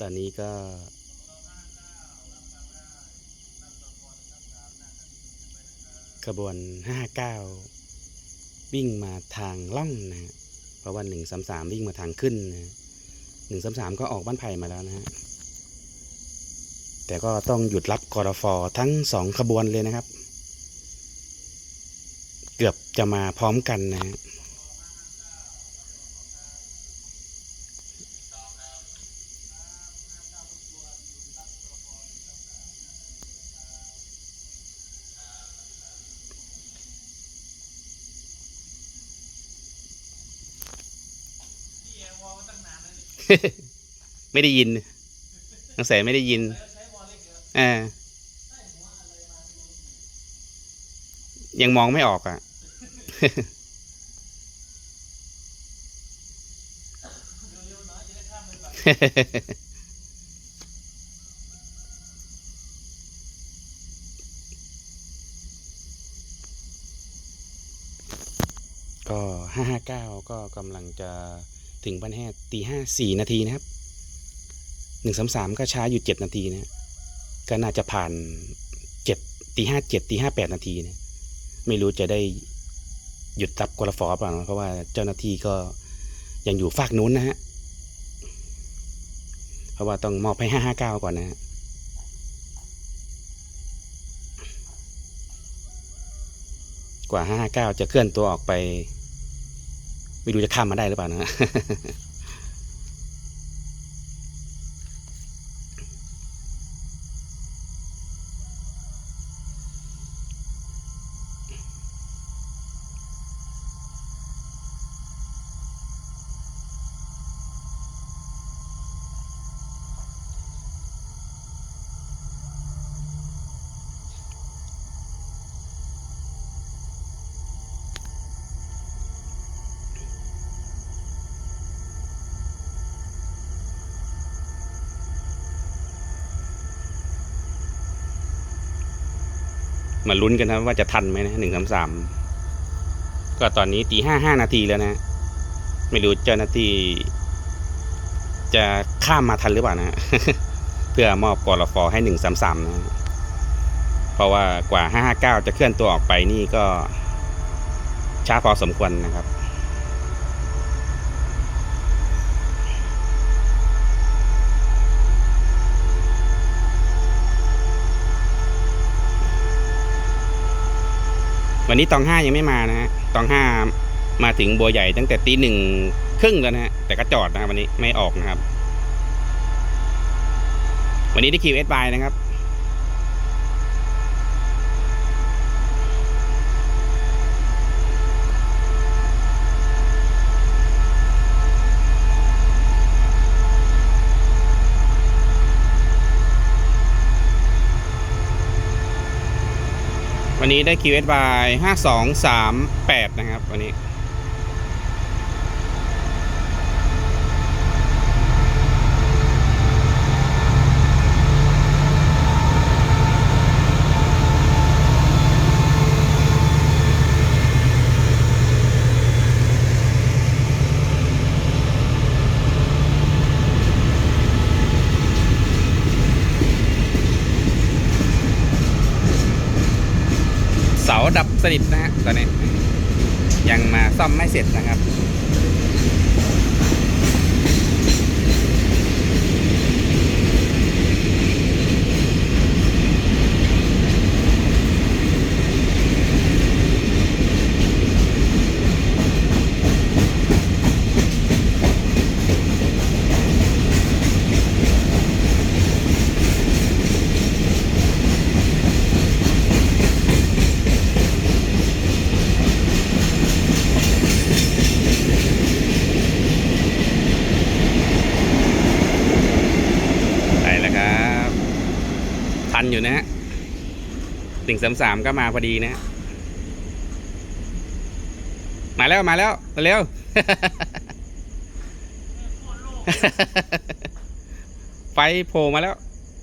ตอนนี้ก็ขบวน 59 วิ่งมาทางล่องนะฮะเพราะว่า133 วิ่งมาทางขึ้นนะฮะ133 ก็ออกบ้านไผ่มาแล้วนะฮะ แต่ก็ต้องหยุดรับกรฟอทั้งสองขบวนเลยนะครับ เกือบจะมาพร้อมกันนะฮะ ไม่ได้ยินนังแสไม่ได้ยินอ่ายังมองไม่ออกอะ ก็ห้าห้าเก้าก็กำลังจะ ถึงบ้านแฮดตีห้าสี่นาทีนะครับหนึ่งสามสามก็ช้าอยู่เจ็ดนาทีนะก็น่าจะผ่านเจ็ดตีห้าเจ็ดตีห้าแปดนาทีนะไม่รู้จะได้หยุดรับกรฟอเปล่านะเพราะว่าเจ้าหน้าที่ก็ยังอยู่ฝากนู้นนะฮะเพราะว่าต้องมอบให้ห้าห้าเก้าก่อนนะฮะกว่า559จะเคลื่อนตัวออกไป ไม่รู้จะข้ามมาได้หรือเปล่านะ มาลุ้นกันนะว่าจะทันไหมนะหนึ่งสามสามก็ตอนนี้ตีห้าห้านาทีแล้วนะ ไม่รู้เจ้าหน้าที่จะข้ามมาทันหรือเปล่านะ เพื่อมอบกรฟให้หนึ่งสามสามนะ เพราะว่ากว่าห้าห้าเก้าจะเคลื่อนตัวออกไปนี่ก็ช้าพอสมควรนะครับ วันนี้ตองห้ายังไม่มานะฮะตองห้ามาถึงบัวใหญ่ตั้งแต่ตีหนึ่งครึ่งแล้วนะฮะแต่ก็จอดนะครับวันนี้ไม่ออกนะครับ วันนี้ได้คิวเอสบนะครับ วันนี้ได้ QS by 5238 นะครับ วันนี้ เสาดับสนิทนะฮะตอนนี้ ยังมาซ่อมไม่เสร็จนะครับ อยู่นะฮะหนึ่งสามสามก็มาพอดีนะฮะมาแล้วมาแล้วเร็วไฟโผล่มาแล้ว